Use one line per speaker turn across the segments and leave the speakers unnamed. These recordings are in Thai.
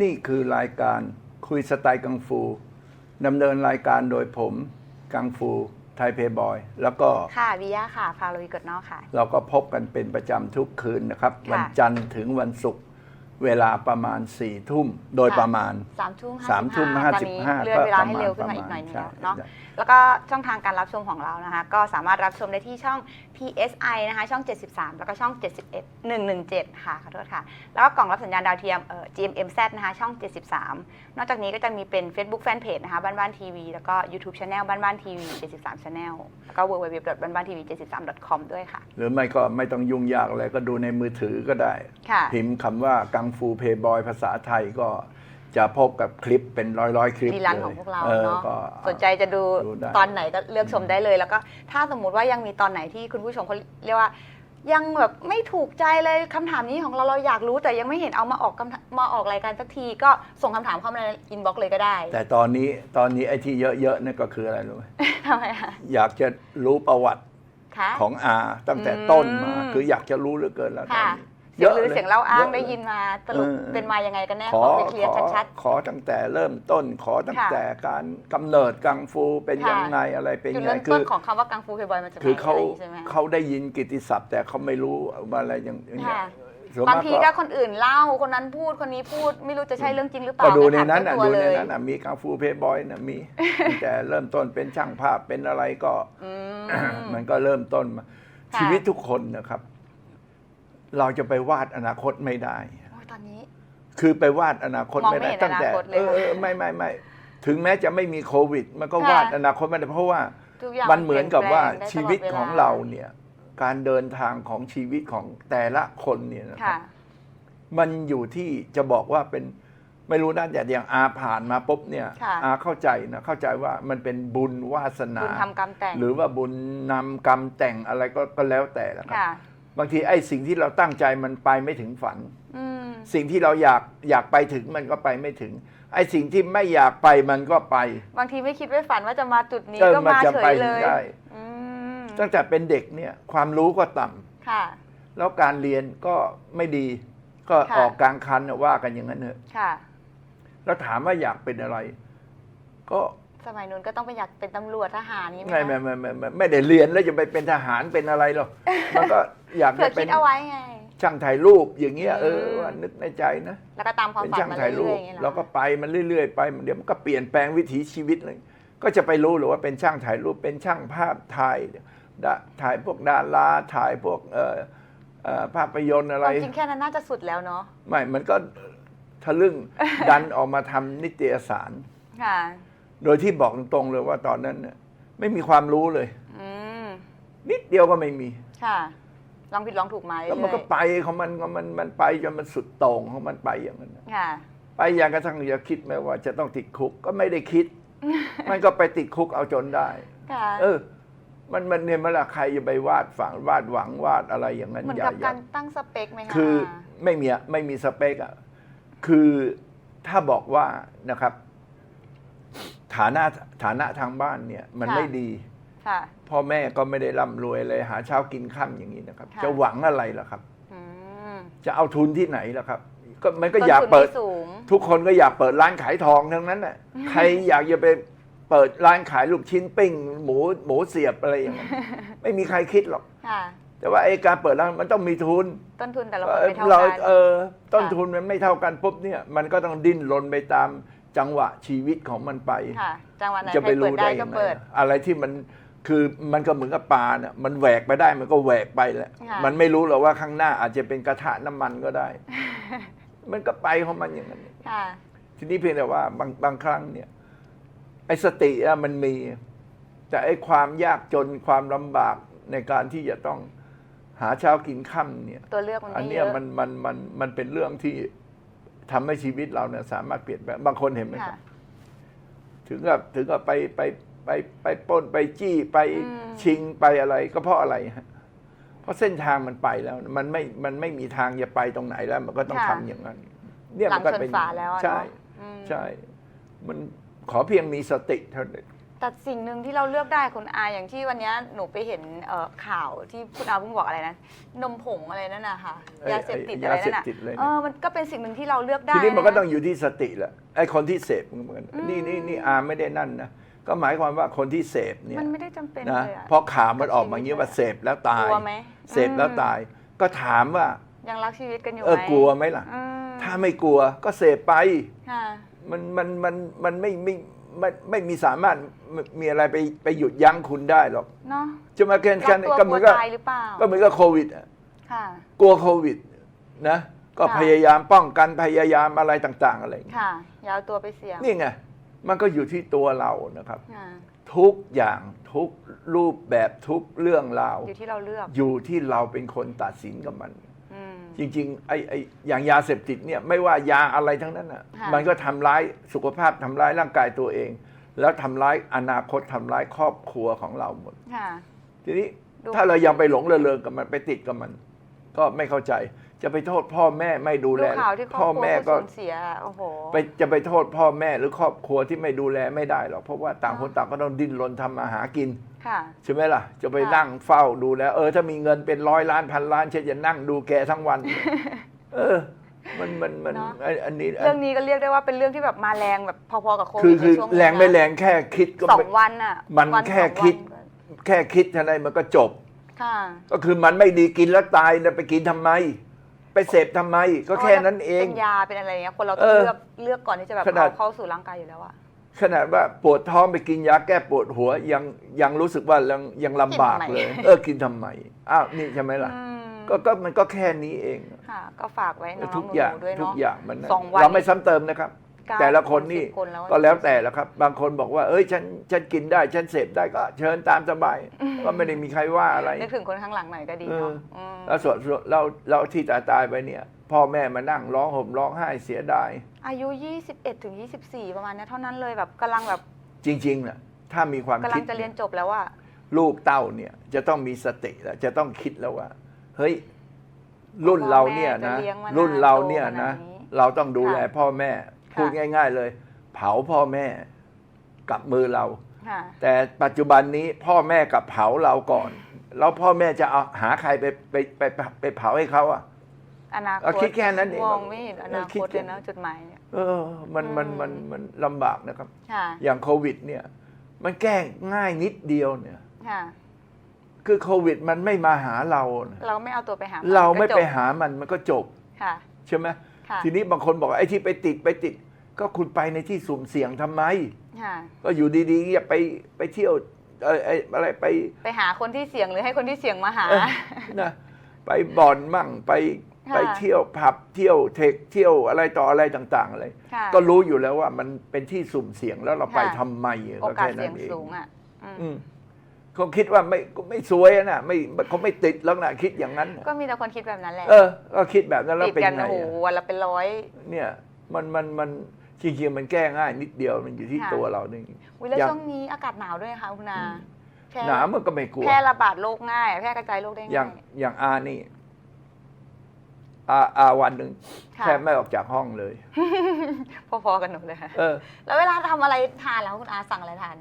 นี่คือรายการคุยสไตล์กังฟูดำเนินรายการโดยผมกังฟูไทยเพย์บอย แล้วก็
ค่ะวิยาค่ะฟาโรวิกดนอกค่ะ
เราก็พบกันเป็นประจำทุกคืนนะครับ
ค่ะ
วันจันทร์ถึงวันศุกร์เวลาประมาณ4ี่ทุ่มโดย
ค่ะ
ประมาณ
สามทุ่ม
สามทุ่ม
ตอนนี้
55
เลื่อนเวลาให้เร็ว
ก็
ขึ้น
ประ
มา
มาณ
อีกหน่อยนึง
ใช่
แล้วเนาะ
ใช่
แล้วก็ช่องทางการรับชมของเรานะคะ ก็สามารถรับชมได้ที่ช่อง PSI นะคะช่อง 73 แล้วก็ช่อง 71 117 ค่ะขอโทษค่ะ แล้วก็กล่องรับสัญญาณดาวเทียมเอ่อ GMMZ นะคะช่อง 73 นอกจากนี้ก็จะมีเป็น Facebook Fanpage นะคะบ้านบ้านทีวีแล้วก็ YouTube Channel บ้านบ้านทีวี73 Channel แล้วก็ www บ้านบ้านทีวี73 com ด้วยค่ะ
หรือไม่ก็ไม่ต้องยุ่งยากอะไรก็ดูในมือถือก็ได้
ค่ะ
พิมพ์คำว่ากังฟูเพย์บอยภาษาไทยก็ จะพบกับคลิปเป็นร้อยร้อยๆคลิป
รีลัน
ลย
ของพวกเรา
ออ
เนาะ
ก็
สนใจจะดู
ดูได้
ตอนไหนก็เลือกชมได้เลย แล้วก็ถ้าสมมุติว่ายังมีตอนไหนที่คุณผู้ชมเขาเรียกว่ายังแบบไม่ถูกใจเลยคำถามนี้ของเราเราอยากรู้แต่ยังไม่เห็นเอามาออกคำถามมาออกรายการสักที ก็ส่งคำถามเข้ามาในอินบ็อกซ์เลยก็ได้
แต่ตอนนี้ตอนนี้ไอ้ที่เยอะๆนี่ก็คืออะไรรู้ไหม
ทำไมคะ
อยากจะรู้ประวัติ
คะ
ของอาตั้งแต่
อืม
ต้นมา คืออยากจะรู้เหลือเกินแล้วตอน
ค่ะ
นี้
เสียงหรือ
ล
เสียงเล่าอ้างะได้
เล
ยินมาสรุป
เออ
เป็นมายังไงกันแน่
ข
ข
อ
อไปเคลียร์
ขอ
ชัด
ขอตั้งแต่เริ่มต้นขอตั้ง
ค่ะ
แต่การกำเนิดกังฟูเป็น
ค่ะ
ยังไงอะไรเป็น
ๆจุด
ยังไง
เริ่ม
คื
ต้น
อ
ของคำว่ากังฟูเพย์บอยมันจะ
คือเขาะ
ไรย่งนี้ใช่ไหม
เขาได้ยินกิตติศัพท์ แต่เขาไม่รู้ว่าอะไรอย่างอย่างเงี้ย
ค่ะ
ส่วน
บาง
มาก
ที
ก็
ก็คนอื่นเล่าคนนั้นพูดคนนี้พูดไม่รู้จะใช่เรื่องจริงหรือเปล่า
ก็ดูใน
ถาม
นั้นน่ะ
เจ้า
ดู
ตัว
ใน
เลย
นั้นน่ะมีกังฟูเพย์บอยน่ะมีตั้งแต่เริ่มต้นเป็นช่างภาพเป็นอะไรก็
อืม
มันก็เริ่มต้นมา
ค่ะ
ชีวิตทุกคนนะครับ เราจะไปวาดอนาคตไม่ได้
โอ้ยตอนนี้
คือไปวาดอนาคต
มอง
ไม่
ไม่
ได้
เห็น
ตั้งแต่
อนาคตเลย
เออเออไม่ไม่ไม่ถึงแม้จะไม่มีโควิด มันก็
ค่ะ
วาดอนาคตไม่ได้เพราะว่า
ทุกอย่าง
มันเหมือนกับว่า
เปลี่ยนแปลงได้
ชีวิต
ลดล
ของเราเนี่ย การเดินทางของชีวิตของแต่ละคนเนี่ยนะครั
ค่ะ
บมันอยู่ที่จะบอกว่าเป็นไม่รู้นะแต่อย่างอาผ่านมาปุ๊บเนี่ย
ค่ะ
อาเข้าใจนะเข้าใจว่ามันเป็นบุญวาสนา
คุณทำกรรมแต่ง
หรือว่าบุญนำกรรมแต่งอะไรก็ก็แล้วแต่ละครับ
ค่ะ
บางทีไอ้สิ่งที่เราตั้งใจมันไปไม่ถึงฝัน
อืม
สิ่งที่เราอยากอยากไปถึงมันก็ไปไม่ถึง ไอ้สิ่งที่ไม่อยากไปมันก็ไป
บางทีไม่คิดไม่ฝันว่าจะมาจุดนี้
เออ
ก็
มัน
มา
จะ
เฉ
ไป
ยเลย
ได้
อืม
ตั้งแต่เป็นเด็กเนี่ยความรู้ก็ต่ำ
ค่ะ
แล้วการเรียนก็ไม่ดี ก็
ค่ะ
ออกกลางคันน่ะว่ากันอย่างนั้นเถอะ
ค่ะ
แล้วถามว่าอยากเป็นอะไร ก็
สมัยนู้นก็ต้องไปอยากเป็นตำรวจทหารนี้ไหม
ไม่
คะ
ไม่ไม่ไม่ไม่ไม่ได้เรียนแล้วจะไปเป็นทหารเป็นอะไรหรอกมันก็อยาก
เผื่
จะ
อ
เป็
คิ
น
ดเอาไว้ไง
ช่างถ่ายรูปอย่างเงี้ยเออ
อืม
ว่านึกในใจนะ
แล้วก็ตามความ
เป็น
ฝัน
ช่าง
มา
ถ่าย
เรื่
รู
อยๆ
ป
อย่างเงี้ยเหรอ
แล้วก็ไปมันเรื่อย ๆ ไปเดี๋ยวมันก็เปลี่ยนแปลงวิถีชีวิตเลยก็จะไปรู้หรือว่าเป็นช่างถ่ายรูปเป็นช่างภาพถ่ายดาถ่ายพวกดาราถ่ายพวกเอ่อเอ่อภาพยนตร์อะไร
ความจริงแค่นั้นน่าจะสุดแล้วเนาะ
ไม่มันก็ทะลึ่ง ดันออกมาทำนิตยสาร
ค่ะ
โดยที่บอกตรงๆเลยว่าตอนนั้นเนี่ยไม่มีความรู้เลย
อืม
นิดเดียวก็ไม่มี
ค่ะ ลองผิดลองถูกมา
แล้ว
เรื่
มัน
อ
ก็
ย
ไปของมันของมันมันไปจนมันสุดโต่งของมันไปอย่างนั้นนะ
ๆค่ะ
ไปอย่างกระทั่งอย่าคิดไหมว่าจะต้องติดคุกก็ไม่ได้คิด มันก็ไปติดคุกเอาจนได้
ค่ะ
เออ มันมันเนี่ยเมื่อไหรใครจะไปวาดฝังวาดหวังวาดอะไรอย่างนั้น
เหมือน
อย่า
กับ
อย่า
การตั้งสเปคไหมคะ
คือไม่มีไม่มีสเปกอะคือถ้าบอกว่านะครับ ฐานะฐานะทางบ้านเนี่ยมันไม่ดี
ค่ะ
พ่อแม่ก็ไม่ได้ร่ำรวยเลยหาเช้ากินค่ำอย่างนี้นะครับ
ค่ะ
จะหวังอะไรล่ะครับ
อืม
จะเอาทุนที่ไหนล่ะครับ ก็มันก็
ต้น
อยาก
ทุน
เปิด
ไม่สูง
ทุกคนก็อยากเปิดร้านขายทองทั้งนั้นแหละใครอยากจะไปเปิดร้านขายลูกชิ้นปิ้ง หมูหมูเสียบอะไรอย่างนั้นไม่มีใครคิดหรอก
ค่ะ
แต่ว่าไอ้การเปิดร้านมันต้องมีทุน
ต้นทุนแต่ละคน
เอ่อ
ไม่เท่า
เรา
กัน
เออต้นทุนมันไม่เท่ากันปุ๊บเนี่ย มันก็ต้องดิ้นรนไปตาม จังหวะชีวิตของมันไป
ค่ะ จังหวะไหน
จะ
ใค
ไป
รเปิ
รู้
ด
ได้
ได้ก็
ยังไง
เปิด
อะไรที่มันคือมันก็เหมือนกับปลาเนี่ยมันแหวกไปได้มันก็แหวกไปแหละ
ค่ะ
มันไม่รู้หรอกว่าข้างหน้าอาจจะเป็นกระทะน้ำมันก็ได้ มันก็ไปของมันอย่างนั้น
ค่ะ
ทีนี้เพียงแต่ว่าบางบางครั้งเนี่ย ไอ้สติอะมันมี แต่ไอ้ความยากจนความลำบากในการที่จะต้องหาเช้ากินค่ำเนี่ย
ตัวเลือกมัน
อัน
ไม่เย
เนี้ย
อะ
มันมันมันมันเป็นเรื่องที่ ทำให้ชีวิตเราเนี่ยสามารถเปลี่ยนแปลงบางคนเห็นไหมค
ค่ะ
รับ ถึงกับถึงกับไปไปไปไปปล้นไปจี้ไป
อืม
ชิงไปอะไร ก็เพราะอะไรฮะเพราะเส้นทางมันไปแล้ว มันไม่มันไม่มีทางจะไปตรงไหนแล้ว มันก็ต้องทำอย่างนั้น เนี่ย
หลั
มั
ง
นก็
ชน
เป็น
ฝาแล้วอะ
ใช่
เนาะอืม
ใช่ มันขอเพียงมีสติเท่านั้น
แต่สิ่งหนึ่งที่เราเลือกได้คุณอาอย่างที่วันเนี้ยหนูไปเห็นเอ่อข่าวที่คุณอาเพิ่งบอกอะไรนะนมผงอะไรนั่นน่ะค่ะ
ไอ้
ยาเสพติด
ไอ้
อะไร
ยาเส
นั่
พ
นน่ะ
ติดเลยนะ
เออมันก็เป็นสิ่งหนึ่งที่เราเลือกได้
ทีนี้มันก็ะต้องอยู่ที่สติแหละไอ้คนที่เสพมันเหมือนกันนี่นี่นี่อาไม่ได้นั่นนะก็หมายความว่าคนที่เสพเนี่ย
มันไม่ได้จำเป็น
นะ
เลยอะ
เพราะข่าวมันออกมาอย่างนี้ว่าเสพแล้วตากย
ลัวไหม
เสพแล้วตาย ก็ถามว่า
ยังรักชีวิตกันอยู่
เออ
ไหม
กลัวไหมล่ะ
อืม
ถ้าไม่กลัวก็เสพไป
ค่ะ
มันมันมันมันไม่ไม่ ไม่ไม่มีสามารถมีอะไรไปไปหยุดยั้งคุณได้หรอก
เนาะ
จะมาแค่
รั
แค่
กตัว
ก็
ก
เห
ลั
มื
ว
อนกับ
ตายหรือเปล่า
ก็เหมือนกับโควิดอะ
ค่ะ
กลัวโควิดนะก็
ค่ะ
พยายามป้องกันพยายามอะไรต่าง ๆ อะไรอย่างเงี้ย
ค่ะอยาวตัวไปเสี่ยง
นี่ไงมันก็อยู่ที่ตัวเรานะครับ
ค่ะ
ทุกอย่างทุกรูปแบบทุกเรื่องราว
อยู่ที่เราเลือก
อยู่ที่เราเป็นคนตัดสินกับมัน
อืม
จริงๆไอ้ไอ้อย่างยาเสพติดเนี่ยไม่ว่ายาอะไรทั้งนั้นอะ
ค่ะ
มันก็ทำร้ายสุขภาพทำร้ายร่างกายตัวเอง แล้วทำร้ายอนาคตทำร้ายครอบครัวของเราหมด
ค่ะ
ทีนี้
ดู
ถ้าเรายังไปหลงระเริงกับมันไปติดกับมัน ก็ไม่เข้าใจ จะไปโทษพ่อแม่ไม่ดู
ดู
แล
ข่าวที่ครอบ
พ่อ
ครัว
แม่
ก็
ก็
สูญเสียโอ้โห
ไปจะไปโทษพ่อแม่หรือครอบครัวที่ไม่ดูแลไม่ได้หรอกเพราะว่าต่างคนต่างก็ต้องดิ้นรนทำมาหากิน
ค่ะ
ใช่ไหมล่ะ จะไป
ค่ะ
นั่งเฝ้าดูแลเออถ้ามีเงินเป็นร้อยล้านพันล้านเช่นจะนั่งดูแกทั้งวัน เออ มันมันมัน
เนอะ
ไอ้อันนี้
เรื่องนี้ก็เรียกได้ว่าเป็นเรื่องที่แบบมาแรงแบบพอๆกับโควิ
คือ
ด
คือ
ในช่วง
แรงไม่แรงแค่คิดก็
สอ
ไม่
งวันอะ
มัน
วัน
แค่
สองวัน
คิด
ก็
แค่คิดเท่านั้นมันก็จบ
ค่ะ
ก็คือมันไม่ดีกินแล้วตายนะไปกินทำไม ไปเสพทำไมก็แค่นั้นเอง
เป็นยาเป็นอะไรเงี้ยคนเราต้
เอ
อง
อ
เลือกเลือกก่อนที่จะแบบ
ขนาด
เอาเข้าสู่ร่างกายอยู่แล้วอะ
ขนาดว่าปวดท้องไปกินยาแก้ปวดหัวยังยังรู้สึกว่ายังยังลำบากเลย เออกินทำไมอ้าวนี่ใช่ไหมล่ะ
อืม
ก็ก็มันก็แค่นี้เอง
ค่ะก็ฝากไว้น้อง
ทุก
ๆ
อย่าง
หนูๆด้วย
ทุก
เนาะ
อย่างมัน
สองวัน
เราไม่ซ้ำเติมนะครับ
เก้า
แต่ละคนนี่
สิบคนแล้ว
ก็แล้วแต่แล้วครับ บางคนบอกว่า เอ้ยฉันฉันกินได้ ฉันเสพได้ก็เชิญตามสบาย ก็ไม่ได้มีใครว่าอะไร
นึกถึงคนข้างหลังหน่อยก็ดี
เออ
เนาะม
แล้วส่วนส่วนเราเราที่ตายตายไปเนี่ย พ่อแม่มานั่งร้องห่มร้องไห้เสียดาย
อายุ 21ถึง24 ประมาณเนี้ยเท่านั้นเลยแบบกำลังแบบ
จริงๆนะถ้ามีความ
กำลั
คิ
ง
ด
จะเรียนจบแล้วอะ
ลูกเต้าเนี่ยจะต้องมีสติแล้วจะต้องคิดแล้วว่า เฮ้ย รุ่นเราเนี่ยนะรุ่นเราเนี่ยนะเราต้องดูแลพ่อแม่ พูดง่าย ๆเลย เผาพ่อแม่กับมือเรา
ค่ะ
แต่ปัจจุบันนี้พ่อแม่กับเผาเราก่อน แล้วพ่อแม่จะเอาหาใครไปไปไปไปไปเผาให้เขาอะ
อนาค
เอา
ต
คิดแค่นั้นเอง
มองไม่เห็นอนา
เออคิ
ค
ด
ต
แค่
เลย
นั้
นะ
น
จุดหมายเนี่ย
เออ มันมันมัน
อืม
มันลำบากนะครับ
ค่ะ
อย่างโควิด เนี่ย มันแก้ง่ายนิดเดียวเนี่ย
ค่ะ
คือโควิด มันไม่มาหาเรานะ
เราไม่เอาตัวไปหามัน
เราไม่
ก็จบ
ไปหามันมันก็จบ
ค่ะ
ใช่ไหม
ค่ะ
ทีนี้บางคนบอกว่าไอ้ที่ไปติดไปติด ก็คุณไปในที่สุ่มเสี่ยงทำไม
ค่ะ
ก็อยู่ดีๆอย่าไปไปเที่ยวเอ่อไอ้อะไรไป
ไปหาคนที่เสี่ยงหรือให้คนที่เสี่ยงมาหา
เออนะไปบ่อนมั่งไป
ค่ะ
ไปเที่ยวผับเที่ยวเทคเที่ยวอะไรต่ออะไรต่างๆอะไร
ค่ะ
ก็รู้อยู่แล้วว่ามันเป็นที่สุ่มเสี่ยงแล้วเราไป
ค่ะ
ทำไม
โอกาส
แค่
เสี่
นั้
ยง
นเอง
สูงอะอืม
อืม เขาคิดว่าไม่ก็ไม่สวยอะนะไม่เขาไม่ติดแล้วนะคิดอย่างนั้นน่ะ
ก็มีแต่คนคิดแบบนั้นแหละ
เออ ก็คิดแบบนั้นแล้ว
ติด
เป็น
กัน
ไง
โอ้โห
อะ
วันละเป็นร้อย
เนี่ย มันมันมันจริงๆมันแก้ง่ายนิดเดียวมันอยู่ที่
ค่ะ
ตัวเรานี่
วิแล้ว
อย่าง
ช่วงนี้อากาศหนาวด้วยค่ะคุณนาแพร่
หนาวมันก็ไม่กลัว
แพร่ระบาดโรคง่ายแพร่กระจายโรคได้
อย่าง
ง่าย
อย่างอานี่อาอาวันหนึ่ง
ค่ะ
แทบไม่ออกจากห้องเลย
พอๆกันหนูเลยค่ะ
เออ
แล้วเวลาทำอะไรทานแล้วคุณอาสั่งอะไรทาน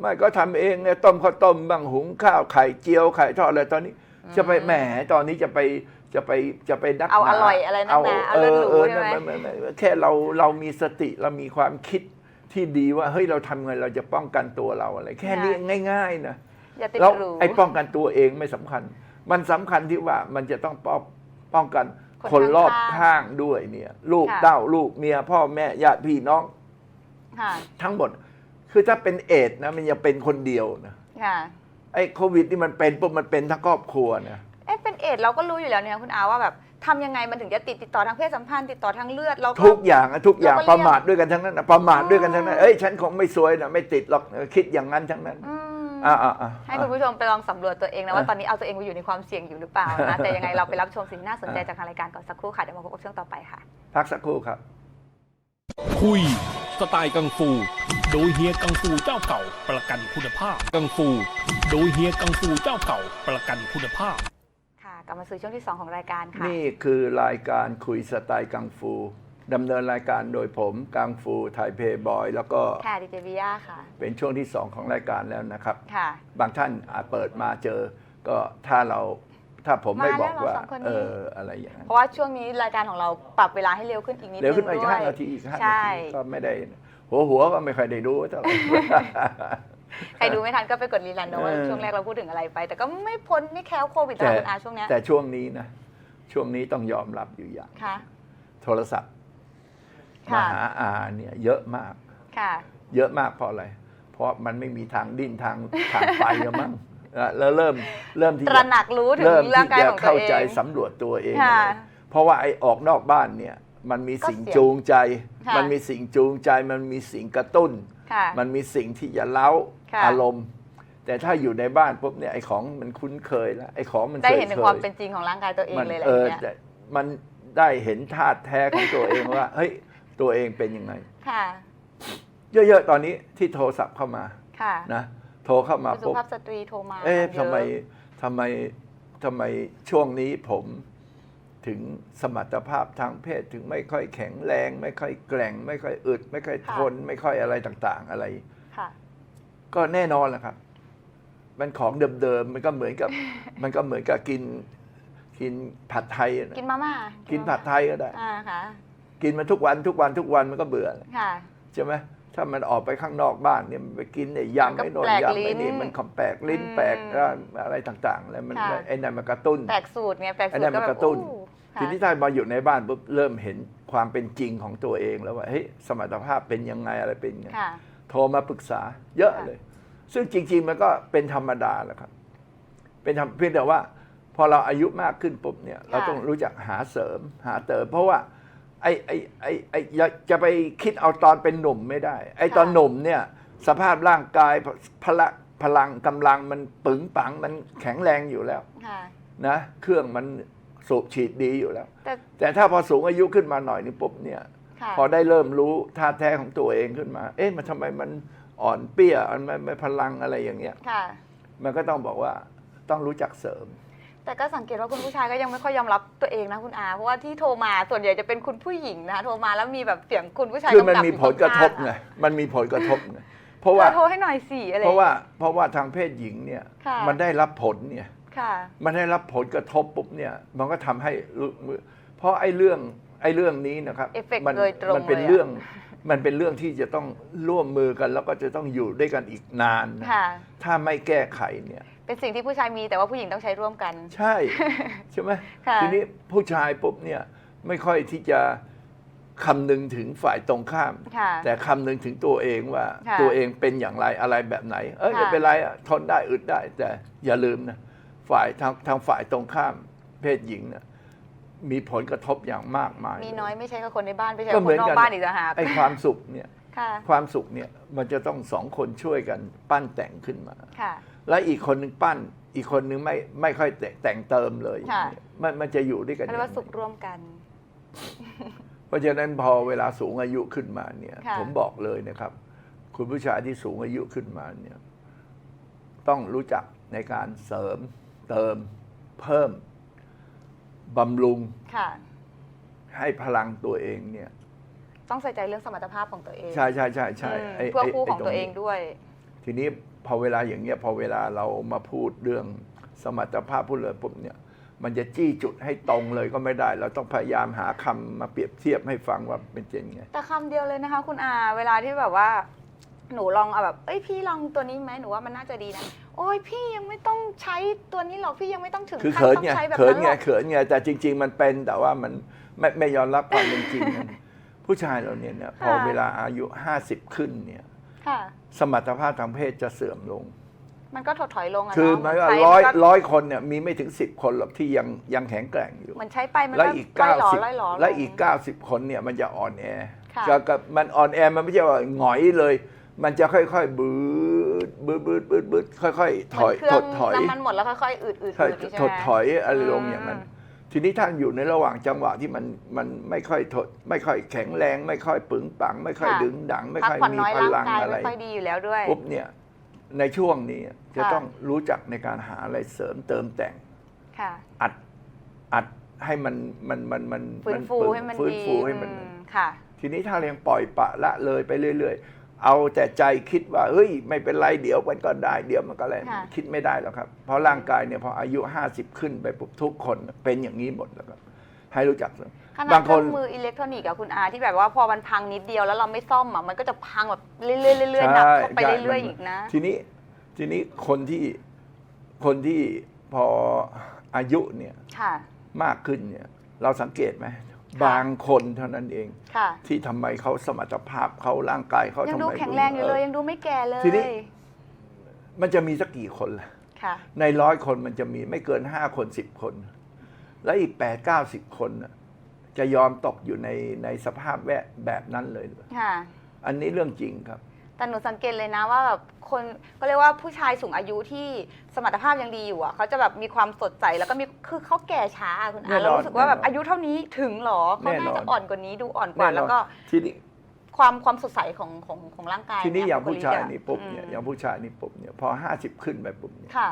ไม่ก็ทำเองไงต้มข้าวต้มบ้างหุงข้าวไข่เจียวไข่ทอดอะไรตอนนี้ จะไปแหมตอนนี้จะไปจะไปจะไปนัก
เอา
หน
อร่อยอะไรนักหนาเอาเลิศหรู
เออ
ใช่ไหม
นั่นไม่ไม่ไม่แค่เราเรามีสติเรามีความคิดที่ดีว่าเฮ้ยเราทำไงเราจะป้องกันตัวเราอะไร แค่นี้ง่าย ๆ นะ
อย่าติด
แล้ว
หรู
ไอ้ป้องกันตัวเองไม่สำคัญ มันสำคัญที่ว่ามันจะต้องป้องป้องกัน
คน
คนรอบ
ข้างๆ
ข้างด้วยเนี่ย ลูก
ค่ะ
เต้าลูกเมียพ่อแม่ญาติพี่น้อง
ค่ะ
ทั้งหมด คือถ้าเป็นเอดส์นะมันยังเป็นคนเดียวนะ
ค่ะ
ไอ้โควิดนี่มันเป็นปุ๊บมันเป็นทั้งครอบครัวนะ
เอ๊ะเป็นเอดส์เราก็รู้อยู่แล้วเนี่ยคุณอาว่าแบบทำยังไงมันถึงจะติดติดต่อทางเพศสัมพันธ์ติดต่อทางเลือดเราก็
ทุกอย่างอะทุกอย่าง
เราก็เรียก
ประมาทด้วยกันทั้งนั้นนะประมาทด้วยกันทั้งนั้น
อ๋อ
เอ้ยฉันคงไม่ซวยนะไม่ติดหรอกเออคิดอย่างนั้นทั้งนั้น
อืม
อ่าอ่าอ่า
ให้คุณผู้ชมไปลองสำรวจตัวเองนะว่า
อะ
ตอนนี้เอาตัวเองไปอยู่ในความเสี่ยงอยู่หรือเปล่านะ แต่ยังไงเราไปรับชมสิ่งที่น่าสนใจจากทางรายการก่อนสักครู่ค่ะ เดี๋ยวมาพบกับช่วงต่อไปค่ะ
พักสักครู่ครับ
คุย สไตล์กังฟู โดยเฮียกังฟูเจ้าเก่าประกันคุณภาพ กังฟู โดยเฮียกังฟูเจ้าเก่าประกันคุณภาพ
ค่ะกลับมาสู่ช่วงที่ 2 ของรายการค่ะ
นี่คือรายการคุยสไตล์กังฟูดำเนินรายการโดยผมกังฟูไทยเพย์บอย แล้วก็
ค่ะดีเจวิยาค่ะ
เป็นช่วงที่ 2 ของรายการแล้วนะครับ
ค่ะ
บางท่านอาจเปิดมาเจอ ก็ถ้าเรา ถ้าผมไม่
มา
บ
แล้
อ
ว
ก
เหรอ
ว่า
สองคนนี้
เอออะไรอย่างนั้น
เพราะว่าช่วงนี้รายการของเราปรับเวลาให้เร็วขึ้นอีกนิดนึง
เร็วขึ้นมาอีก
ด้ว
ห้าย นาทีอีกห้านา
ใช่
ทีก็ไม่ได้ หัวหัวก็ไม่ค่อยได้ดูเท่าไหร่
ใครดูไม่ทันก็ไปกดรีลันนะว่า
เออ
ช่วงแรกเราพูดถึงอะไรไป แต่ก็ไม่พ้นไม่แคล้วโควิด
แต่
นะคุณอาช่วงเนี้ย
แต่ช่วงนี้นะ ช่วงนี้ต้องยอมรับอยู่อย่าง
ค่ะ
โทรศัพท์มา
ค่ะ
หาอาเนี่ยเยอะมาก
ค่ะ
เยอะมากเพราะอะไร เพราะมันไม่มีทางดิ้นทางทางไปแล้วมั้ง เออแล้วเริ่มเริ่มที่
ต
จะ
ระหนักรู้ถึง
เริ่ม
ร่าง
ที่
กาย
จะ
ของตัว
เข้า
เอ
ใจ
ง
สำรวจตัวเอง
ค่ะ
อะไรเพราะว่าไอ้ออกนอกบ้านเนี่ยมันมีสิ่ง
ก็เสี่ยง
จูงใจ
ค่ะ
มันมีสิ่งจูงใจ มันมีสิ่งกระตุ้น
ค่ะ
มันมีสิ่งที่จะเล้า
ค่ะ
อารมณ์ แต่ถ้าอยู่ในบ้านปุ๊บเนี่ยไอ้ของมันคุ้นเคยแล้วไอ้ของมัน
ได้
เคย
เห็นถึง
เค
ความ
ย
เป็นจริงของร่างกายตัวเอง
มัน
เลยอะไร
เอ
อ
อย่าง
เงี้ย
แต่มันได้เห็นธาตุแท้ของตัวเองว่า เฮ้ยตัวเองเป็นยังไง
ค่ะ
เยอะๆตอนนี้ที่โทรศัพท์เข้ามา
ค่ะ
นะ โทรเข้ามา
คุณสุ
ปุ๊บ
ภาพสตรีโทรมา
เอ๊ะ
ย
ทำไมทำไมทำไมช่วงนี้ผมถึงสมรรถภาพทางเพศถึงไม่ค่อยแข็งแรง ไม่ค่อยแกร่ง ไม่ค่อยอึด ไม่ค่อยทน ไม่ค่อยอะไรต่างๆ อะไร
ค่ะ
ก็แน่นอนแหละครับ มันของเดิมๆ มันก็เหมือนกับ มันก็เหมือนกับกิน กินผัดไทยอะนะ
กินมาม่า
กิ
กิ
นผัดไทยก็ได้
อ่าค่ะ
กินมันทุกวันทุกวันทุกวันมันก็เบื่อ
ค่ะ
ใช่ไหม ถ้ามันออกไปข้างนอกบ้านเนี่ยมันไปกินไอ้ยำ
มันก็
ไอ้โนน
แปลก
ยำไอ้นี่
ลิ้น
มันของแปลกลิ้น
อืม
แปลกอะไรต่างๆแล้วมัน
ค่ะ
ไอ้นั่นมันกระตุ้น
แปลกสูตรไงแปลก
อัน
สูต
นั้
ร
น
ก็
มัน
แบ
ก
บ
ระตุ้น
อู้
ทีนี้ถ้ามาอยู่ในบ้านปุ๊บเริ่มเห็นความเป็นจริงของตัวเองแล้วว่าเฮ้ยสมรรถภาพเป็นยังไงอะไรเป็นยังไง
ค่ะ
โทรมาปรึกษาเยอะ
ค่ะ
เลย ซึ่งจริง ๆ มันก็เป็นธรรมดาแหละครับ เป็นธรรมเพียงแต่ว่า พอเราอายุมากขึ้นปุ๊บเนี่ย เราต้องรู้จักหาเสริมหาเติม เพราะว่า ไอ้ไอ้ไอ้ไอ้อย่าจะไปคิดเอาตอนเป็นหนุ่มไม่ได้ ไอ้ตอนหนุ่มเนี่ย สภาพร่างกายพละพลังกำลังมันปึงปังมันแข็งแรงอยู่แล้ว
ค่ะ
นะ เครื่องมันสูบฉีดดีอยู่แล้ว
แต่
แต่ถ้าพอสูงอายุขึ้นมาหน่อยนึงปุ๊บเนี่ย
ค่ะ
พอได้เริ่มรู้ท่าแท้ของตัวเองขึ้นมา เอ๊ะมันทำไมมันอ่อนเปี้ยมันไม่ไม่พลังอะไรอย่างเงี้ย
ค่ะ
มันก็ต้องบอกว่าต้องรู้จักเสริม
แต่ก็สังเกตว่าคุณผู้ชายก็ยังไม่ค่อยยอมรับตัวเองนะคุณอา เพราะว่าที่โทรมาส่วนใหญ่จะเป็นคุณผู้หญิงนะคะโทรมาแล้วมีแบบเสียงคุณผู้ชาย
คือมัน
กำกับ
มี
ยู่
ผลกระทบ
ข้างๆ
ไง
อะ
มันมีผลกระทบไงเพราะว่า
เธอโทรให้หน่อยสิอะไร
เพราะว่าเพราะว่าทางเพศหญิงเนี่ย
ค่ะ
มันได้รับผลเนี่ย
ค่ะ
มันได้รับผลกระทบปุ๊บเนี่ยมันก็ทำให้รู้เพราะไอ้เรื่องไอ้เรื่องนี้นะครับ
เอฟเฟกต์
มั
โดยตรง
มันเป็น
เลยอะ
เรื่องมันเป็นเรื่องที่จะต้องร่วมมือกัน แล้วก็จะต้องอยู่ด้วยกันอีกนานนะ
ค่ะ
ถ้าไม่แก้ไขเนี่ย
เป็นสิ่งที่ผู้ชายมีแต่ว่าผู้หญิงต้องใช้ร่วมกัน
ใช่ ใช่ไหม
ค่ะ
ทีนี้ผู้ชายปุ๊บเนี่ยไม่ค่อยที่จะคำนึงถึงฝ่ายตรงข้าม
ค่ะ
แต่คำนึงถึงตัวเองว่า
ค่ะ
ตัวเองเป็นอย่างไรอะไรแบบไหน เอ้ย
ค่ะ
ไม่เป็นไรอะทนได้อึดได้ แต่อย่าลืมนะฝ่ายทางทางฝ่ายตรงข้าม เพศหญิงนะมีผลกระทบอย่างมากมาย
มีน้อยไม่ใช่แค่คนในบ้านไม่ใช่
ก็
ค
เหมือน
นนอ
กั
ก
น
บ้านอีกต่างหาก
ไอ้ความสุขเนี่ย
ค่ะ
ความสุขเนี่ยมันจะต้องสองคนช่วยกันปั้นแต่งขึ้นมา
ค่ะ
และอีกคนหนึ่งปั้น อีกคนหนึ่งไม่ไม่ค่อยแต่แต่งเติมเลย
ค่ะ
มันมันจะอยู่ด้วยกัน
เรียกว่า
ยังไง
สุขร่วมกัน
เพราะฉะนั้นพอเวลาสูงอายุขึ้นมาเนี่ย
ค่ะ
ผมบอกเลยนะครับ คุณผู้ชายที่สูงอายุขึ้นมาเนี่ย ต้องรู้จักในการเสริมเติมเพิ่มบำรุง
ค่ะ
ให้พลังตัวเองเนี่ย
ต้องใส่ใจเรื่องสมรรถภาพของตัวเอง
ใช่ใช่ใช่ใช่
อืม
ไอ้
เพื่อ
ไอ้
คู่
ไอ้
ของ
ร
ตัวเอง
นี้
ด้วย
ทีนี้พอเวลาอย่างเงี้ยพอเวลาเรามาพูดเรื่องสมรรถภาพพูดเลยปุ๊บเนี่ย มันจะจี้จุดให้ตรงเลยก็ไม่ได้ เราต้องพยายามหาคำมาเปรียบเทียบให้ฟังว่าเป็นเจนไง
แต่คำเดียวเลยนะคะ คุณอาเวลาที่แบบว่า หนูลองเอาแบบ เอ้ยพี่ลองตัวนี้ไหมหนูว่ามันน่าจะดีนะโอ้ยพี่ยังไม่ต้องใช้ตัวนี้หรอกพี่ยังไม่ต้องถึง
คือ
ขั้น
เขิน
ต้อง
ไง
ใช้แบบ
เขิน
นั้น
ไง
หรอก
เขินไงแต่จริง ๆ มันเป็นแต่ว่ามันไม่ไม่ยอมรับความเป็นจริงมันผู้ชายเราเนี่ยนะพอ
ค่ะ
เวลาอายุ 50 ขึ้นเนี่ย
ค่ะ
สมรรถภาพทางเพศจะเสื่อมลง
มันก็ถดถอยลงอะ
คือ
เนาะ
หมายว่า
ใช้
ร้อย
ก็
ร้อยคนเนี่ยมีไม่ถึง10คนหรอกที่ยังยังแข็งแกร่งอยู่
เหมือนใช้ไปมัน
และ
ก็
อีก
ไล่หล่อ
90
ไล่หล่อ
และ
ง
อีก90คนเนี่ยมันจะอ่อนแอ
ค่ะ
จะกับมันอ่อนแอมันไม่ใช่ว่าหงอยเลย มันจะค่อยๆบืดบืดบืดบืดบืดค่อยๆถอย
เหมืนเครื่
ถ
อง
ดถอย
น้ำมันหมดแล้วค่อยๆอืดๆอืด
ค่อย
ๆใช่ไหม
ถดถอยอะไรลง
อืม
อย่างนั้น ทีนี้ท่านอยู่ในระหว่างจังหวะที่มันมันไม่ค่อยถดไม่ค่อยแข็งแรง ไม่ค่อยปึงปัง ไม่ค่อยดึงดัง ไม่
พัก
ค่อย
ผ่อน
มี
น้อย
พ
ร่าง
ลัง
กาย
อะไร
ไม่ค่อยดีอยู่แล้วด้วย
ปุ๊บเนี่ยในช่วงนี้จะ
ค่ะ
ต้องรู้จักในการหาอะไรเสริมเติมแต่ง
ค่ะ
อัดอัดให้มันมันมันมัน
ฟื้นฟู
ปึง
ให้มัน
ฟื้น
ดี
ฟูให้มัน
อืมค่ะ
ทีนี้ถ้าเรายังปล่อยปละละเลยไปเรื่อย ๆ เอาแต่ใจคิดว่าเฮ้ย ไม่เป็นไรเดี๋ยวมันก็ได้เดี๋ยวมันก็แล้ว
ค่ะ
คิดไม่ได้หรอกครับ เพราะร่างกายเนี่ยพออายุ 50 ขึ้นไปปุ๊บทุกคนเป็นอย่างนี้หมดแล้วครับ ให้รู้จัก
ขนาด
บาง
เค
ค
รื่
น
องมืออิเล็กทรอนิกส์อะคุณอาที่แบบว่าพอมันพังนิดเดียวแล้วเราไม่ซ่อมอะมันก็จะพังแบบเรื่อยๆเรื่อยๆหนักเข้าไป
ใช่
เรื่อยๆ
มัน
อีกนะ
ทีนี้ทีนี้คนที่คนที่พออายุเนี่ย
ค่ะ
มากขึ้นเนี่ย เราสังเกตไหม บางคนเท่านั้นเอง
ค่ะ
ที่ทำไมเขาสมรรถภาพเขาร่างกายเขา
ยัง
ทำ
ดู
ไม
แข็งแรงอยู่เลย
อ
ยังดูไม่แก่เลย
ทีนี้มันจะมีสักกี่คนล่ะ
ค่ะ
ในร้อยคนมันจะมีไม่เกินห้าคนสิบคน และอีกแปดเก้าสิบคนน่ะจะยอมตกอยู่ในในสภาพแวะแบบนั้นเลยเหรอ
ค่ะ
อันนี้เรื่องจริงครับ
แต่หนูสังเกตเลยนะว่าแบบคนก็เรียกว่าผู้ชายสูงอายุที่สมรรถภาพยังดีอยู่อะเขาจะแบบมีความสดใสแล้วก็มีคือเขาแก่ช้าอะคุณ
แน่
อาน
อน
เรารู้สึกว่าแบบ
แน่นอน
อายุเท่านี้ถึงเหรอเขา
แน่นอน
น่าจะอ่อนกว่านี้ดูอ่อนกว่า
แน่น
แล้ว
อน
ก็
ทีนี้
ความความสดใสของของของร่างกาย
ทีนี้
เอ
ย่างผู้ชาย
บุคลิกอะ
นี่ปุ๊บเนี่ย
อืม
อย่างผู้ชายนี่ปุ๊บเนี่ยพอห้าสิบขึ้นไปปุ๊บเนี่ย
ค่ะ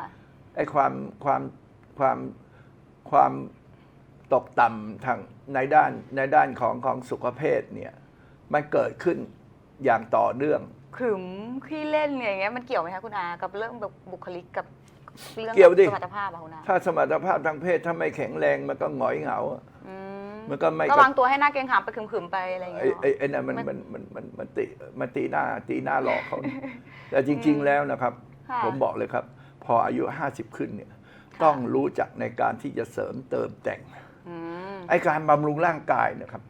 ไอ้ความความความความตกต่ำทางในด้านในด้านของของสุขภาพเนี่ยมันเกิดขึ้นอย่างต่อเนื่อง
ขรึมขี้เล่นอย่างเงี้ยมันเกี่ยวไหมคะคุณอากับเรื่องแบบบุคลิกกับเรื่อง
เกี่ยวดิ
สมรรถภาพอะคุณอา
ถ้าสมรรถภาพทางเพศถ้าไม่แข็งแรงมันก็หงอยเหงาอะ
อืม
มันก็ไม่
ก็วางตัวให้หน้าเกรงขามไปขรึมๆไปอะไรอย่าง
ไอ้
เงี้ยเหรอ
ไอ้ไอ้นั่นมัน
ไม่
มันมันมันมันตีมันตีหน้าตีหน้าหลอกเขานี่แต่จริง ๆแล้วนะครับ
ค่ะ
ผมบอกเลยครับ พออายุ 50 ขึ้นเนี่ย
ค่ะ
ต้องรู้จักในการที่จะเสริมเติมแต่ง
อืม
ไอ้การบำรุงร่างกายนะครับ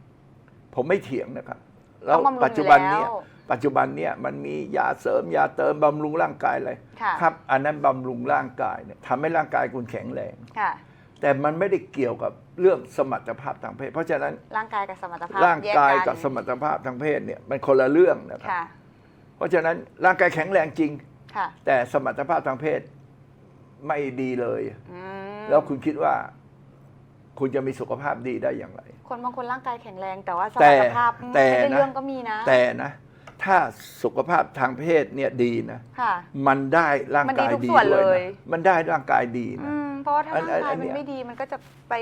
ผมไม่เถียงนะครับ แล้ว
ต้องบำรุง
ปัจจุบันเนี้ย
อยู่แล้ว
ปัจจุบันเนี่ยมันมียาเสริมยาเติมบำรุงร่างกายอะไร
ค่ะ
ครับ อันนั้นบำรุงร่างกายเนี่ยทำให้ร่างกายคุณแข็งแรง
ค่ะ
แต่มันไม่ได้เกี่ยวกับเรื่องสมรรถภาพทางเพศ เพราะฉะนั้น
ร่างกายกับสมรรถภาพ
ร่างกาย
แน
กับสมรรถภาพทางเพศเนี่ยมันคนละเรื่องนะครับ
ค่ะ
เพราะฉะนั้นร่างกายแข็งแรงจริง
ค่ะ
แต่สมรรถภาพทางเพศไม่ดีเลย
อืม
แล้วคุณคิดว่า คุณจะมีสุขภาพดีได้อย่างไร
คนบางคนร่างกายแข็งแรงแต่ว่าส
แต่
มรรถภาพ
แต่
ไม่ได้
นะ
เรื่องก็มีนะ
แต่นะ ถ้าสุขภาพทางเพศเนี่ยดีนะ
ค่ะ
มันได้ร่างกาย
มันดีทุก
ดี
ส่วน
ด้วย
เลย
นะมันได้ร่างกายดีนะ
อืมเพราะว่าถ้า
อัน
ร่างกาย
อัน
มั
เนี้
น
ย
ไม่ดีมันก็จะไป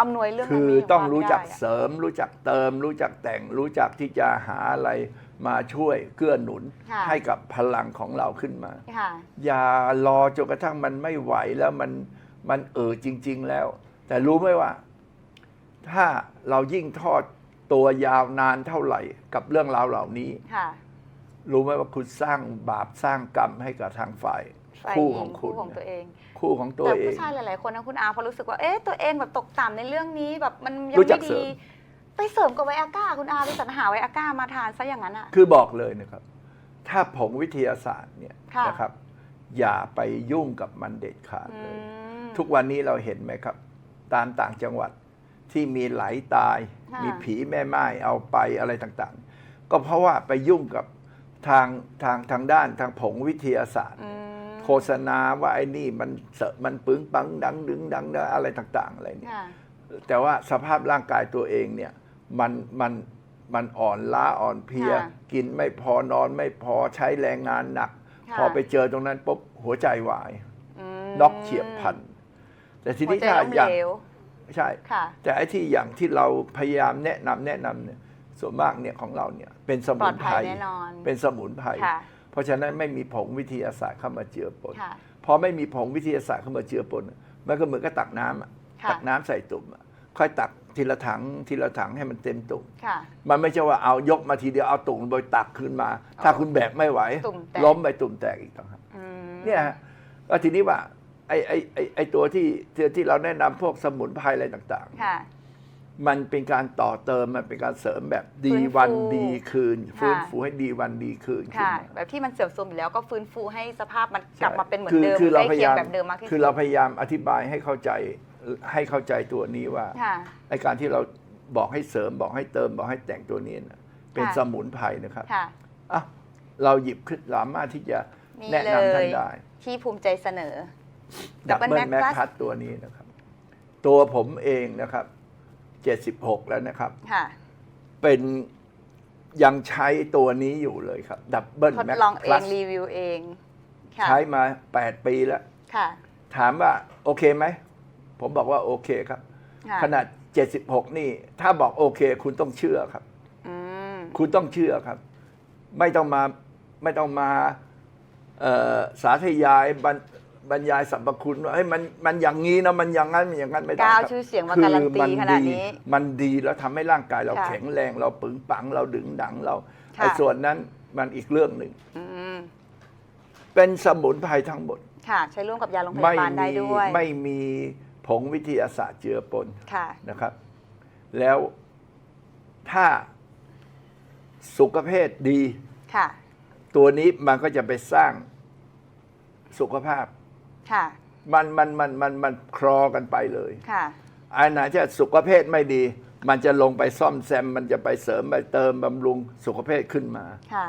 อำนวยเรื่องนั้น
คือ
นี้ข
ต้อง
มัน
รู้
ไม่
จัก
ได้อะ
เสริม รู้จักเติม รู้จักแต่ง รู้จักที่จะหาอะไรมาช่วยเกื้อหนุน
ค่ะ
ให้กับพลังของเราขึ้นมา
ค่ะ
อย่ารอจนกระทั่งมันไม่ไหวแล้วมันมันเออจริง ๆ แล้ว แต่รู้ไหมว่า ถ้าเรายิ่งทอดตัวยาวนานเท่าไหร่กับเรื่องราวเหล่านี้
ค่ะ
รู้ไหมว่าคุณสร้างบาปสร้างกรรมให้กับทางฝ่าย
ฝ่าย
คู่
ห
ข
ญิ
อง
ง
คุ
คู่
ณ
ของตัวเอง
คู่ของตัว
แต่
เอ
ผู้
ง
ชายหลายๆคนนะคุณอาพอรู้สึกว่าเอ๊ะตัวเองแบบตกต่ำในเรื่องนี้แบบมันยัง
รู้จั
ไม่
กเสริ
ดี
ม
ไปเสริมกับไวอาก้าคุณอาไปสรรหาไวอาก้ามาทานซะอย่างนั้นอะ
คือบอกเลยนะครับ ถ้าผงวิทยาศาสตร์เนี่ย
ค่ะ
นะครับ อย่าไปยุ่งกับมันเด็ดขาด
อื
เลย
ม
ทุกวันนี้เราเห็นไหมครับ ตามต่างจังหวัดที่มีไหลตาย
ค่ะ
มีผีแม่ไม้เอาไปอะไรต่างๆ ก็เพราะว่าไปยุ่งกับ ทางทางทางด้านทางผงวิทยาศาสตร์
อืม
โฆษณาว่าไอ้นี่มันเสอะมันปึ้งปังดังดึงดังอะไรต่าง ๆ อะไรเนี่ย
ค่ะ
แต่ว่าสภาพร่างกายตัวเองเนี่ยมันมันมันอ่อนล้าอ่อนเพลีย
ค่ะ
กินไม่พอนอนไม่พอใช้แรงงานหนัก
ค่ะ
พอไปเจอตรงนั้นปุ๊บหัวใจวาย
อืม
น็อกเฉียบพลัน แต่ที
หัว
นี้
ใจ
ถ้า
ล้ม
อย่าง
เหลว
ใช่
ค่ะ
แต่ไอ้ที่อย่างที่เราพยายามแนะนำแนะนำเนี่ย ส่วนมากเนี่ยของเราเนี่ยเป็นส
ปล
มุ
อด
น
ภั
ไพ
ย
ร
แน่นอน
เป็นสมุนไพร
ค่ะ
เพราะฉะนั้นไม่มีผงวิทยาศาสตร์เข้ามาเจือปน
ค่ะ
พอไม่มีผงวิทยาศาสตร์เข้ามาเจือปนมันก็เหมือนกับตักน้ำอะ
ค่ะ
ตักน้ำใส่ตุ่มอะค่อยตักทีละถังทีละถังให้มันเต็มตุ่ม
ค่ะ
มันไม่ใช่ว่าเอายกมาทีเดียวเอาตุ่มไปตักขึ้นมา ถ้าคุณแบกไม่ไหว
ตุ่มแตก
ล้มไปตุ่มแตกอีกต่างหาก
อืม
เนี่ยฮะแล้วทีนี้ว่าไอ้ไอ้ไอ้ไอ้ตัวที่ที่ที่เราแนะนำพวกสมุนไพรอะไรต่าง
ค่ะ
ๆ มันเป็นการต่อเติมมันเป็นการเสริมแบบดี
ฟื้นฟู
วันดีคืน ฟื้น
ค่ะ
ฟูให้ดีวันดีคืนขึ้น
ค่ะ
มา
แบบที่มันเสื่อมโทรมอยู่แล้วก็ฟื้นฟูให้สภาพมันกลับมาเป็นเหมือน
คือ
เดิม
คือเรา
ใกล้
พยา
เคียง
ยาม
แบบเดิมมากที่สุด
คือเราพยายามอธิบายให้เข้าใจให้เข้าใจตัวนี้ว่า
ค่ะ
ไอการที่เราบอกให้เสริมบอกให้เติมบอกให้แต่งตัวนี้นะเป็น
ค่ะ
สมุนไพรนะครับ
ค่ะ
อะเราหยิบขึ้นสามารถที่จะ
นี่
แนะ
เล
นำท่าน
ย
ได้
ที่ภูมิใจเสนอ
ดับ
Double
เบิล
Mac
แม็ก
Plus
พัดตัวนี้นะครับ ตัวผมเองนะครับ 76 แล้วนะครับ
ค่ะ
เป็นยังใช้ตัวนี้อยู่เลยครับดับเบิล
ทด
แม็ก
ลอง
พ
เอ
ลั
ง
ส
รีวิวเอง ค่ะ
ใช้มา 8 ปีแล้ว
ค่ะ
ถามว่าโอเคไหม ผมบอกว่าโอเคครับ
ค่ะ
ขนาด 76 นี่ ถ้าบอกโอเค คุณต้องเชื่อครับ
อืม
คุณต้องเชื่อครับ ไม่ต้องมาไม่ต้องมาเอ่อสาธยายบรร บรรยายสรรพคุณว่าเฮ้ยมันมันอย่างนี้นะมันอย่างนั้นมันอย่างนั้นไม่ได้
ก้าว
ครับ
ชื่อเสียงมา
คื
การันตี
มั
ขนาดนี้
มันดีแล้วทำให้ร่างกายเรา
ค่ะ
แข็งแรงเราปึงปังเราดึงดังเรา
ค่ะ
ไอ้ส่วนนั้นมันอีกเรื่องหนึ่ง
อืม
เป็นสมุนไพรทั้งหมด
ค่ะ ใช้ร่วมกับยาโรงพ
ไม่
ยาบาลได้
มี
ด้วย
ไม่มีผงวิทยาศาสตร์เจือปน
ค่ะ
นะครับ แล้วถ้าสุขภาพดี
ค่ะ
ตัวนี้มันก็จะไปสร้างสุขภาพ
ค่ะ
มันมันมันมันมันครอกันไปเลย
ค่ะ
อันไหนที่สุขภาพไม่ดี มันจะลงไปซ่อมแซม มันจะไปเสริมไปเติมบำรุงสุขภาพขึ้นมา
ค่ะ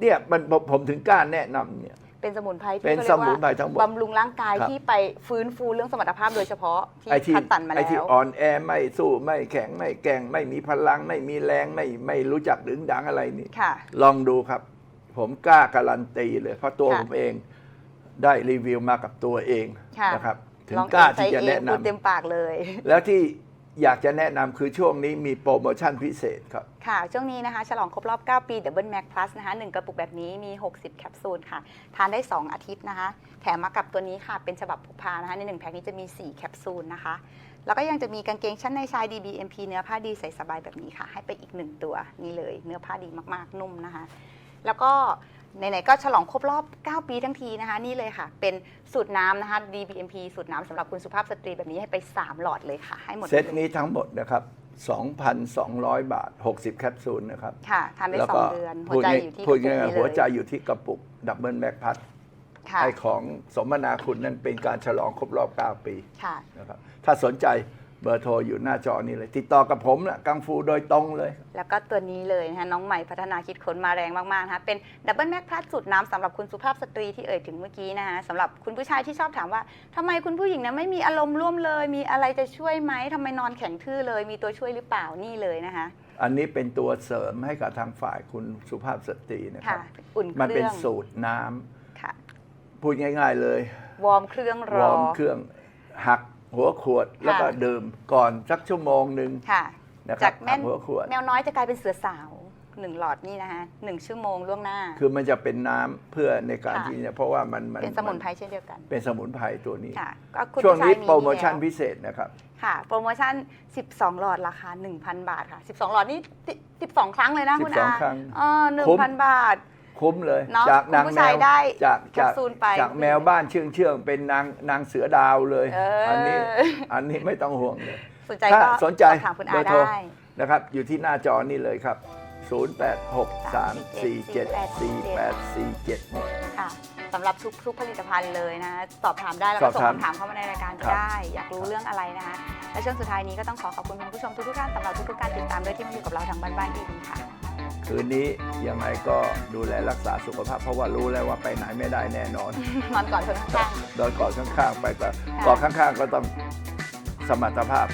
เนี่ยมันผมผมถึงกล้าแนะนำเนี่ย
เป็นสมุนไพรที่
เป็น
ขารียกว่า
สมุนไพรทั้งหมด
บำรุงร่างกาย
ครับ
ที่ไปฟื้นฟูเรื่องสมรรถภาพโดยเฉพาะที่
ไอ้ที่
คัดสรรมา
ไอ้
แล้
ที่
ว
อ่อนแอไม่สู้ไม่แข็งไม่แกร่งไม่มีพลังไม่มีแรงไม่ไม่รู้จักดึงดังอะไรนี่
ค่ะ
ลองดูครับ ผมกล้าการันตีเลยเพราะตัว
ค่ะ
ผมเอง ได้รีวิวมากับตัวเอง
ค่ะ
นะครับถึง
ลอง
กล้า
เองใช้
ที่จะ
เอง
แนะ
พูด
นำ
เต็มปากเลย
แล้วที่อยากจะแนะนำคือช่วงนี้มีโปรโมชั่นพิเศษครับ
ค่ะ ช่วงนี้นะคะ ฉลองครบรอบ 9 ปี Double Mac Plus นะคะ1กระปุกแบบนี้มี 60 แคปซูลค่ะ ทานได้ 2 อาทิตย์นะคะ แถมมากับตัวนี้ค่ะ เป็นฉบับพกพานะคะ ใน 1 แพ็คนี้จะมี 4 แคปซูลนะคะ แล้วก็ยังจะมีกางเกงชั้นในชาย DBMP เนื้อผ้าดีใส่สบายแบบนี้ค่ะ ให้ไปอีก 1 ตัวนี่เลย เนื้อผ้าดีมากๆนุ่มนะคะ แล้วก็ ไหนๆก็ฉลองครบรอบ 9 ปีทั้งทีนะคะ นี่เลยค่ะ เป็นสูตรน้ำนะคะ DBMP สูตรน้ำสำหรับคุณสุภาพสตรีแบบนี้ให้ไป 3 หลอดเลยค่ะ ให้หมด
เซต
เลย
นี้ทั้งหมดนะครับ 2,200 บาท 60 แคปซูลนะครับ
ค่ะทานได้
แล้ว
สอ
ก็
งเดือนหั
พู
ว
ด
ใจ
ง่าย
อยู่ที่
พูด
กระปุก
ง่าย
นี้
ๆหัวใจ
เลย
อยู่ที่กระปุกดับเบิลแม็กพัท
ค่ะ
ไอของสมนาคุณนั้นเป็นการฉลองครบรอบ 9 ปี
ค่ะ
นะครับถ้าสนใจ เบอร์โทรอยู่หน้าจอนี้เลย ติดต่อกับผมนะกังฟูโดยตรงเลย
แล้วก็ตัวนี้เลยนะคะน้องใหม่พัฒนาคิดค้นมาแรงมากๆนะคะเป็นดับเบิลแม็กพลัสสูตรน้ำสำหรับคุณสุภาพสตรีที่เอ่ยถึงเมื่อกี้นะคะสำหรับคุณผู้ชายที่ชอบถามว่าทำไมคุณผู้หญิงนะไม่มีอารมณ์ร่วมเลย มีอะไรจะช่วยไหมทำไมนอนแข็งทื่อเลย มีตัวช่วยหรือเปล่านี่เลยนะคะ
อันนี้เป็นตัวเสริมให้กับทางฝ่ายคุณสุภาพสตรีนะค
ค่ะ
รับ
อุ่นเค
มันเป็น
รื่อง
สูตรน้ำ
ค่ะ
พูดง่าย ๆเลย
วอร์มเครื่องร
ว
อ
อร์มเครื่องหัก หัวขวดแล้วก็ดื่มก่อนสักชั่วโมงหนึ่ง
ค่ะ
นะครั
จา
บ
กแม่น
หักหัวขวด
แมวน้อยจะกลายเป็นเสือสาวหนึ่งหลอดนี่นะคะหนึ่งชั่วโมงล่วงหน้า
คือมันจะเป็นน้ำเพื่อในการ
ค่ะ
ที่เนี่ยเพราะว่ามันมัน
เป็นสมุนไพรเช่นเดียวกัน
เป็นสมุนไพรตัวนี้
ค่ะก็คุณ
ช่วงนี้
ผู้ชาย
โปรโมชั่น
แล้ว
พิเศษนะครับ
ค่ะ โปรโมชั่น 12 หลอดราคา 1,000 บาทค่ะ 12 หลอดนี่10 12ครั้งเลยนะคุณอา
12ครั้ง
เออ
คุ้ม
1,000 บาท
คุ้มเลย
เนอะ
จากนาง
คุณผู้
แม
ชายวได้
จาก
แคป
จาก
ซูลไป
จากแมวบ้านเชื่องเชื่องๆเป็นนางนางเสือดาวเลย
เอออั
อันนี้อันนี้ไม่ต้องห่วงเลย
สนใจ
ถ้า
ก็
สนใจ
สอบถามคุณอา
เบอร์โทร
ได้
นะครับ อยู่ที่หน้าจอนี่เลยครับ 0863474847
ค่ะสำหรับทุกทุกผลิตภัณฑ์เลยนะสอบถามได้แล้ว
ส
ก็
อบ
ส่ง
ถาม
คำถามเข้ามาในรายการก็
ครับ
ได้ อยากรู้เรื่องอะไรนะคะและช่วงสุดท้ายนี้ก็ต้องขอขอบคุณคุณผู้ชมทุกๆท่านสำหรับทุกๆการติดตามด้วยที่มาอยู่กับเราทางบ้านบ้านดีๆค่ะ
คืนนี้ยังไงก็ดูแลรักษาสุขภาพ เพราะว่ารู้แล้วว่าไปไหนไม่ได้แน่นอน
นอนก่อนคนข้าง
โดนกอดข้างๆไปก็
ค่ะ
กอดข้างๆก็ต้องสมรรถภาพ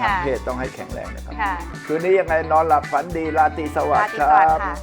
ค่ะ
ทางเพศต้องให้แข็งแรงนะครับ
ๆค่ะ
คืนนี้ยังไงนอนหลับฝันดีราตรีสวัส
รา
ดิ์
ตรี
ค
สวัส
รั
ดิ์
บ
ค่ะ